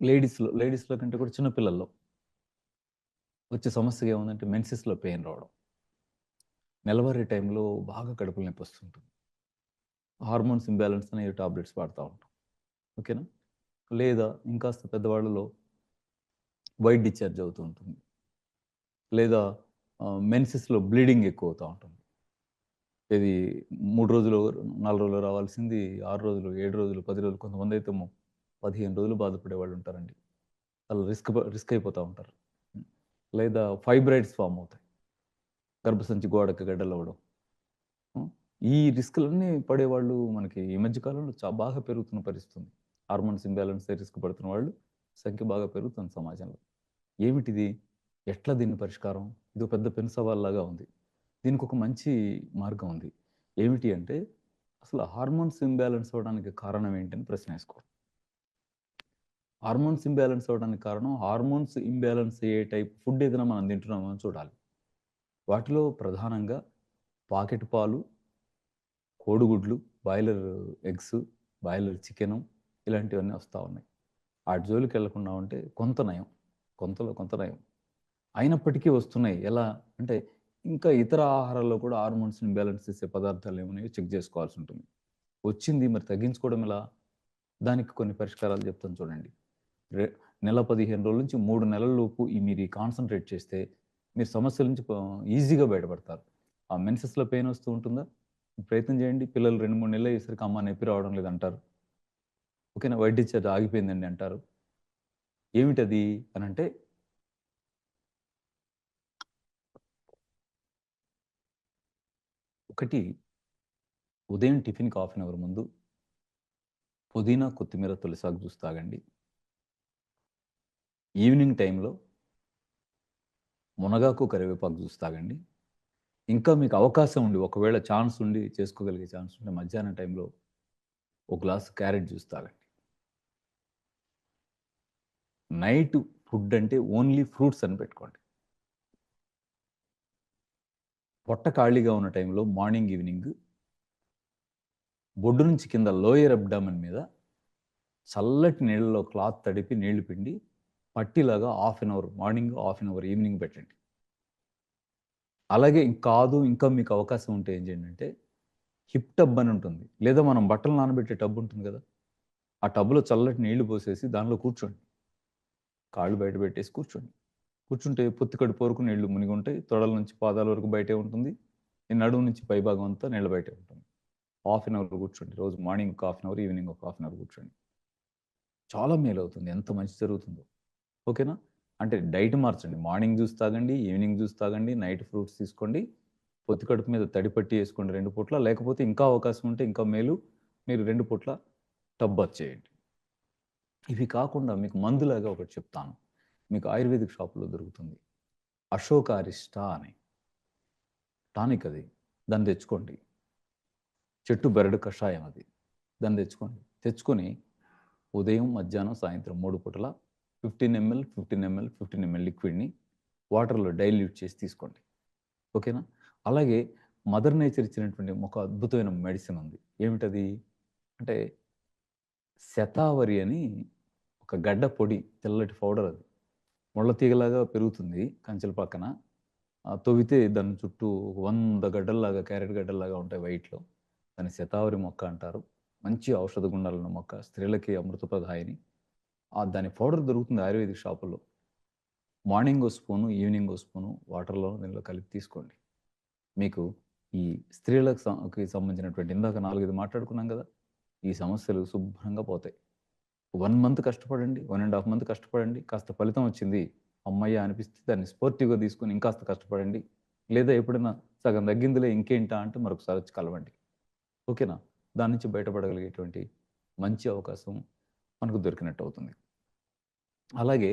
లేడీస్‌లో లేడీస్‌లో కంటే కూడా చిన్న పిల్లల్లో వచ్చే సమస్య ఏముందంటే మెన్సెస్‌లో పెయిన్ రావడం. నెలవారీ టైంలో బాగా కడుపులు నొప్పి వస్తుంటుంది. హార్మోన్స్ ఇంబ్యాలెన్స్ అనే టాబ్లెట్స్ వాడుతూ ఉంటాం. ఓకేనా? లేదా ఇంకాస్త పెద్దవాళ్ళలో వైట్ డిశ్చార్జ్ అవుతూ ఉంటుంది. లేదా మెన్సెస్‌లో బ్లీడింగ్ ఎక్కువ అవుతూ ఉంటుంది. ఇది మూడు రోజులు, నాలుగు రోజులు రావాల్సింది ఆరు రోజులు, ఏడు రోజులు, పది రోజులు కొంతమంది అయితే 15 రోజులు బాధపడే వాళ్ళు ఉంటారండి. వాళ్ళు రిస్క్ రిస్క్ అయిపోతూ ఉంటారు. లేదా ఫైబ్రాయిడ్స్ ఫామ్ అవుతాయి. గర్భసంచి గోడకు గడ్డలవ్వడం. ఈ రిస్క్లన్నీ పడేవాళ్ళు మనకి ఈ మధ్య కాలంలో చాలా బాగా పెరుగుతున్న పరిస్థితి హార్మోన్స్ ఇంబ్యాలెన్స్ రిస్క్ పడుతున్న వాళ్ళు సంఖ్య బాగా పెరుగుతుంది సమాజంలో. ఏమిటిది? ఎట్లా దీన్ని పరిష్కారం? ఇది పెద్ద పెను సవాల్లాగా ఉంది. దీనికొక మంచి మార్గం ఉంది. ఏమిటి అంటే అసలు హార్మోన్స్ ఇంబ్యాలెన్స్ అవ్వడానికి కారణం ఏంటని ప్రశ్న వేసుకోవాలి హార్మోన్స్ ఇంబ్యాలెన్స్ అవ్వడానికి కారణం హార్మోన్స్ ఇంబ్యాలెన్స్ అయ్యే టైప్ ఫుడ్ ఏదైనా మనం తింటున్నామో అని చూడాలి. వాటిలో ప్రధానంగా పాకెట్ పాలు, కోడిగుడ్లు, బాయిలర్ ఎగ్స్, బాయిలర్ చికెను ఇలాంటివన్నీ వస్తూ ఉన్నాయి. ఆ జోలికి వెళ్ళకుండా ఉంటే కొంత నయం. కొంతలో కొంత నయం. అయినప్పటికీ వస్తున్నాయి. ఎలా అంటే ఇంకా ఇతర ఆహారాల్లో కూడా హార్మోన్స్‌ని బ్యాలెన్స్ చేసే పదార్థాలు ఏమున్నాయో చెక్ చేసుకోవాల్సి ఉంటుంది. వచ్చింది మరి తగ్గించుకోవడం ఎలా? దానికి కొన్ని పరిష్కారాలు చెప్తాను చూడండి. నెల 15 రోజుల నుంచి మూడు నెలల లోపు ఈ మీరు ఈ కాన్సంట్రేట్ చేస్తే మీరు సమస్యల నుంచి ఈజీగా బయటపడతారు. ఆ మెన్సెస్‌లో పెయిన్ వస్తూ ఉంటుందా? ప్రయత్నం చేయండి. పిల్లలు 2, 3 నెలలు అయ్యేసరికి అమ్మ నొప్పి రావడం లేదంటారు. ఓకేనా? వైట్ డిశ్చార్జ్ ఆగిపోయిందండి అంటారు. ఏమిటది అంటే ఒకటి ఉదయం టిఫిన్‌కి హాఫ్ అన్ అవర్ ముందు పుదీనా, కొత్తిమీర, తులసాకు జ్యూస్ తాగండి. ఈవినింగ్ టైంలో మునగాకు, కరివేపాకు జ్యూస్ తాగండి. ఇంకా మీకు అవకాశం ఉండి ఒకవేళ ఛాన్స్ ఉండి చేసుకోగలిగే ఛాన్స్ ఉంటే మధ్యాహ్నం టైంలో ఒక గ్లాస్ క్యారెట్ జ్యూస్ తాగండి. నైట్ ఫుడ్ అంటే ఓన్లీ ఫ్రూట్స్ అని పెట్టుకోండి. పొట్ట ఖాళీగా ఉన్న టైంలో మార్నింగ్, ఈవినింగ్ బొడ్డు నుంచి కింద లోయర్ అబ్డామన్ మీద చల్లటి నీళ్ళలో క్లాత్ తడిపి నీళ్ళు పిండి పట్టిలాగా half an hour morning, half an hour evening పెట్టండి. అలాగే కాదు ఇంకా మీకు అవకాశం ఉంటే ఏం చేయండి అంటే హిప్ టబ్ అని ఉంటుంది. లేదా మనం బట్టలు నానబెట్టే టబ్ ఉంటుంది కదా! ఆ టబ్‌లో చల్లటి నీళ్ళు పోసేసి దానిలో కూర్చోండి. కాళ్ళు బయట పెట్టేసి కూర్చోండి. కూర్చుంటే పొత్తి కడుపు వరకు నీళ్ళు మునిగి ఉంటాయి. తొడల నుంచి పాదాల వరకు బయటే ఉంటుంది. నడుము నుంచి పైభాగం అంతా నీళ్ళ బయటే ఉంటుంది. హాఫ్ అన్ అవర్ కూర్చోండి. రోజు మార్నింగ్ ఒక హాఫ్ అన్ అవర్, ఈవినింగ్ ఒక హాఫ్ అన్ అవర్ కూర్చోండి. చాలా మేలు అవుతుంది ఎంత మంచి జరుగుతుందో. ఓకేనా? అంటే డైట్ మార్చండి. మార్నింగ్ జ్యూస్ తాగండి, ఈవినింగ్ జ్యూస్ తాగండి, నైట్ ఫ్రూట్స్ తీసుకోండి. పొత్తి కడుపు మీద తడి పట్టి ఏసుకోండి 2 పూట్ల. లేకపోతే ఇంకా అవకాశం ఉంటే ఇంకా మేలు. మీరు రెండు పూట్ల టబ్ చేయండి. ఇవి కాకుండా మీకు మందులాగా ఒకటి చెప్తాను. మీకు ఆయుర్వేదిక్ షాప్‌లో దొరుకుతుంది. అశోక అరిష్ట అని. టానిక్ అది. దాన్ని తెచ్చుకోండి. చెట్టు బెరడు కషాయం అది. దాన్ని తెచ్చుకోండి. తెచ్చుకొని ఉదయం, మధ్యాహ్నం, సాయంత్రం మూడు పూటల 15 ఎంఎల్, 15 ఎంఎల్, 15 ఎంఎల్ లిక్విడ్‌ని వాటర్‌లో డైల్యూట్ చేసి తీసుకోండి. ఓకేనా? అలాగే మదర్ నేచర్ ఇచ్చినటువంటి ఒక అద్భుతమైన మెడిసిన్ ఉంది. ఏమిటది? అంటే శతావరి అని ఒక గడ్డ పొడి తెల్లటి పౌడర్ అది. ముళ్ళ తీగలాగా పెరుగుతుంది కంచెల పక్కన. తొవితే తవ్వితే దాని చుట్టూ వంద గడ్డల్లాగా క్యారెట్ గడ్డల్లాగా ఉంటాయి వైట్‌లో. దాన్ని శతావరి మొక్క అంటారు. మంచి ఔషధ గుణాలున్న మొక్క. స్త్రీలకి అమృతప్రదాయిని. ఆ దాని పౌడర్ దొరుకుతుంది ఆయుర్వేదిక్ షాపుల్లో. మార్నింగ్ ఓ స్పూను, ఈవినింగ్ ఓ స్పూను వాటర్‌లో దీనిలో కలిపి తీసుకోండి. మీకు ఈ స్త్రీలకు సంబంధించినటువంటి ఇందాక 4, 5 మాట్లాడుకున్నాం కదా! ఈ సమస్యలు శుభ్రంగా పోతాయి. వన్ మంత్ కష్టపడండి. వన్ అండ్ హాఫ్ మంత్ కష్టపడండి. కాస్త ఫలితం వచ్చింది. అమ్మయ్య అనిపిస్తే దాన్ని స్పోర్టివ్‌గా తీసుకొని ఇంకాస్త కష్టపడండి. లేదా ఎప్పుడైనా సగం తగ్గిందిలే ఇంకేంటా అంటే మరొకసారి వచ్చి కలవండి. ఓకేనా? దాని నుంచి బయటపడగలిగేటువంటి మంచి అవకాశం మనకు దొరికినట్టు అవుతుంది. అలాగే